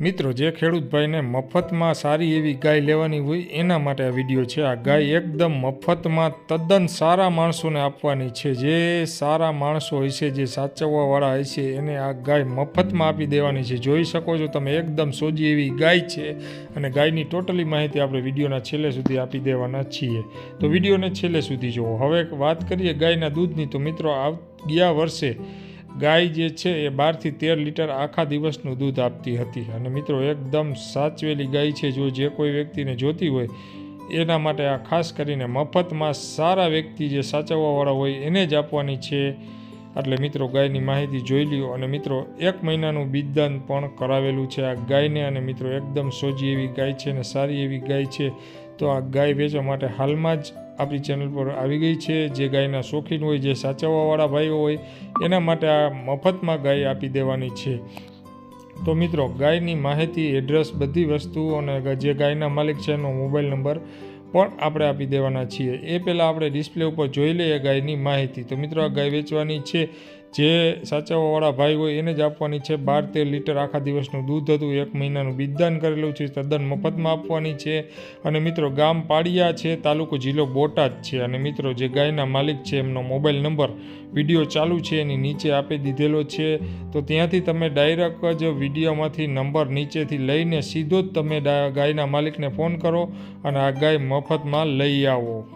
મિત્રો, જે ખેડૂત ભાઈને મફતમાં સારી એવી ગાય લેવાની હોય, એના માટે આ વીડિયો છે. આ ગાય એકદમ મફતમાં તદ્દન સારા માણસોને આપવાની છે. જે સારા માણસો હોય છે, જે સાચવવાવાળા હોય છે, એને આ ગાય મફતમાં આપી દેવાની છે. જોઈ શકો છો તમે, એકદમ સોજી એવી ગાય છે અને ગાયની ટોટલી માહિતી આપણે વિડીયોના છેલ્લે સુધી આપી દેવાના છીએ. તો વિડીયોને છેલ્લે સુધી જુઓ. હવે વાત કરીએ ગાયના દૂધની. તો મિત્રો આ ગયા વર્ષે ગાય જે છે એ બારથી તેર લીટર આખા દિવસનું દૂધ આપતી હતી. અને મિત્રો, એકદમ સાચવેલી ગાય છે. જો જે કોઈ વ્યક્તિને જોતી હોય, એના માટે આ ખાસ કરીને મફતમાં સારા વ્યક્તિ જે સાચવવાવાળા હોય, એને જ આપવાની છે. એટલે મિત્રો, ગાયની માહિતી જોઈ લ્યો. અને મિત્રો, એક મહિનાનું બીજદાન પણ કરાવેલું છે આ ગાયને. અને મિત્રો, એકદમ સોજી એવી ગાય છે અને સારી એવી ગાય છે. તો આ ગાય વેચવા માટે હાલમાં જ આપણી ચેનલ પર આવી ગઈ છે. જે ગાયના શોખીન હોય, જે સાચવવાવાળા ભાઈઓ હોય, એના માટે આ મફતમાં ગાય આપી દેવાની છે. તો મિત્રો, ગાયની માહિતી, એડ્રેસ, બધી વસ્તુઓ અને જે ગાયના માલિક છે, એનો મોબાઈલ નંબર પણ આપણે આપી દેવાના છીએ. એ પહેલાં આપણે ડિસ્પ્લે ઉપર જોઈ લઈએ ગાયની માહિતી. તો મિત્રો, આ ગાય વેચવાની છે. જે સાચવવાવાળા ભાઈ હોય એને જ આપવાની છે. બાર તેર લીટર આખા દિવસનું દૂધ હતું. એક મહિનાનું બીજદાન કરેલું છે. તદ્દન મફતમાં આપવાની છે. અને મિત્રો, ગામ પાડિયા છે. તાલુકો જિલ્લો બોટાદ છે. અને મિત્રો, જે ગાયના માલિક છે, એમનો મોબાઈલ નંબર વીડિયો ચાલુ છે. એની નીચે આપી દીધેલો છે. તો ત્યાંથી તમે ડાયરેક્ટ જ વિડીયોમાંથી નંબર નીચેથી લઈને સીધો જ તમે ગાયના માલિકને ફોન કરો અને આ ગાય મફતમાં લઈ આવો.